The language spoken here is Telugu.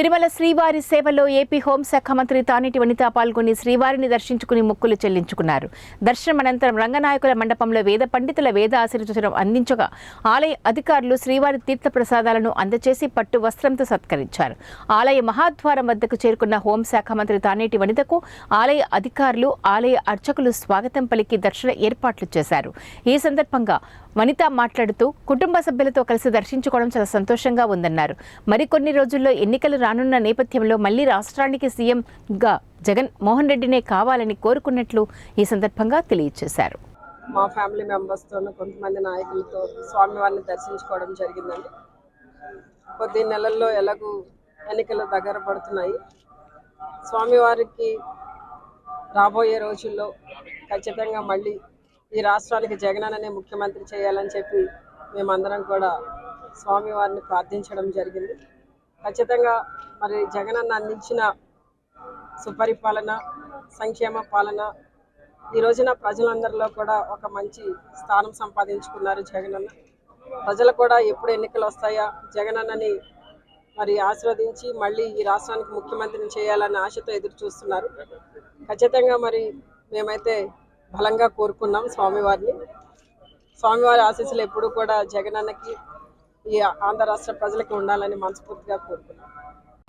తిరుమల శ్రీవారి సేవలో ఏపీ హోంశాఖ మంత్రి తానేటి వనిత పాల్గొని శ్రీవారిని దర్శించుకుని మొక్కులు చెల్లించుకున్నారు. దర్శనం అనంతరం రంగనాయకుల మండపంలో వేద పండితుల వేద ఆశీర్వచనం అందించగా ఆలయ అధికారులు శ్రీవారి తీర్థ ప్రసాదాలను అందచేసి పట్టు వస్త్రంతో సత్కరించారు. ఆలయ మహాద్వారం వద్దకు చేరుకున్న హోంశాఖ మంత్రి తానేటి వనితకు ఆలయ అధికారులు ఆలయ అర్చకులు స్వాగతం పలికి దర్శన ఏర్పాట్లు చేశారు. ఈ సందర్భంగా వనిత మాట్లాడుతూ కుటుంబ సభ్యులతో కలిసి దర్శించుకోవడం చాలా సంతోషంగా ఉందన్నారు. మరికొన్ని రోజుల్లో ఎన్నికలు రానున్న నేపథ్యంలో మళ్ళీ రాష్ట్రానికి సీఎంగా జగన్ మోహన్ రెడ్డినే కావాలని కోరుకున్నట్లు ఈ సందర్భంగా తెలియజేశారు. మా ఫ్యామిలీ మెంబర్స్తో కొంతమంది నాయకులతో స్వామివారిని దర్శించుకోవడం జరిగిందండి. కొద్ది నెలల్లో ఎలాగూ ఎన్నికలు దగ్గర పడుతున్నాయి. స్వామివారికి రాబోయే రోజుల్లో ఖచ్చితంగా మళ్ళీ ఈ రాష్ట్రానికి జగనన్ననే ముఖ్యమంత్రి చేయాలని చెప్పి మేమందరం కూడా స్వామివారిని ప్రార్థించడం జరిగింది. ఖచ్చితంగా మరి జగనన్న అందించిన సుపరిపాలన సంక్షేమ పాలన ఈ రోజున ప్రజలందరిలో కూడా ఒక మంచి స్థానం సంపాదించుకున్నారు జగనన్న. ప్రజలు కూడా ఎప్పుడు ఎన్నికలు వస్తాయా? జగనన్నని మరి ఆశీర్వదించి మళ్ళీ ఈ రాష్ట్రానికి ముఖ్యమంత్రిని చేయాలన్న ఆశతో ఎదురు చూస్తున్నారు. ఖచ్చితంగా మరి మేమైతే బలంగా కోరుకున్నాం స్వామివారిని. స్వామివారి ఆశీస్సులు ఎప్పుడూ కూడా జగనన్నకి ఈ ఆంధ్ర రాష్ట్ర ప్రజలకి ఉండాలని మనస్ఫూర్తిగా కోరుకున్నాను